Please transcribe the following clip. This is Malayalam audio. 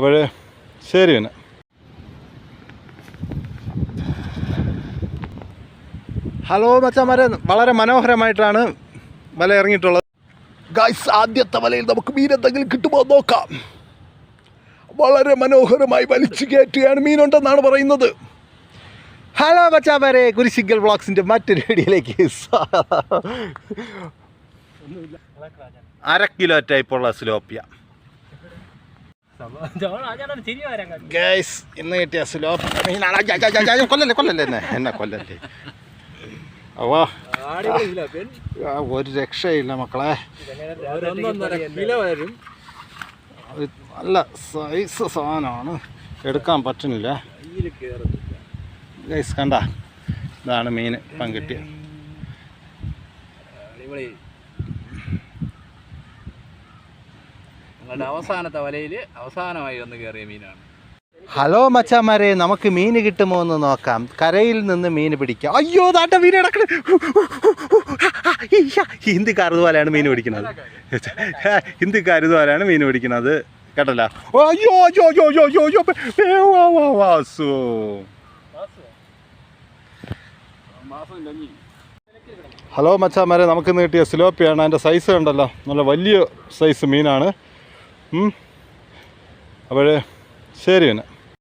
അപ്പോൾ ശരി പിന്നെ. ഹലോ മച്ചാമാരെ വളരെ മനോഹരമായിട്ടാണ് വല ഇറങ്ങിയിട്ടുള്ളത്. ഗായ്സ് ആദ്യത്തെ വലയിൽ നമുക്ക് മീൻ എന്തെങ്കിലും കിട്ടുമോ നോക്കാം. വളരെ മനോഹരമായി വലിച്ചു കയറ്റുകയാണ് മീനുണ്ടെന്നാണ് പറയുന്നത്. ഹലോ മച്ചാമാരെ കുരിശിങ്കൽ വ്ളോഗ്സിന്റെ മറ്റൊരു വീഡിയോയിലേക്ക് സ്വാഗതം. അര കിലോ ടൈപ്പുള്ള സ്ലോപ്പിയ. ഗൈസ് ഇന്ന് കിട്ടിയ സ്ലോപ്പ് മീനാണ് കൊല്ലല്ലേ കൊല്ലല്ലേ എന്നെ എന്നെ കൊല്ലല്ലേ. അവ ആ, ഒരു രക്ഷയില്ല മക്കളെ. വരും നല്ല സൈസ് സാധനമാണ്. എടുക്കാൻ പറ്റുന്നില്ല. ഗൈസ് കണ്ട. ഇതാണ് മീൻ ഇപ്പം കിട്ടിയത് നിങ്ങളുടെ അവസാനത്തെ വലയിൽ അവസാനമായി വന്ന് കയറിയ മീനാണ്. ഹലോ മച്ചാമാരെ നമുക്ക് മീൻ കിട്ടുമോ എന്ന് നോക്കാം. കരയിൽ നിന്ന് മീൻ പിടിക്കാം. അയ്യോ താട്ട മീൻ കിടക്കണ. ഹിന്ദിക്കാർ ഇതുപോലെയാണ് മീൻ പിടിക്കുന്നത്. ഹിന്ദിക്കാർ ഇതുപോലെയാണ് മീൻ പിടിക്കുന്നത്. കേട്ടല്ല? അയ്യോ അയ്യോ അയ്യോ അയ്യോ അയ്യോ അയ്യോ വാസു. ഹലോ മച്ചാമാരെ നമുക്ക് ഇന്ന് കിട്ടിയ സിലോപ്പിയാണ്. അതിന്റെ സൈസ് ഉണ്ടല്ലോ നല്ല വലിയ സൈസ് മീനാണ്. അപ്പോൾ ശരി പിന്നെ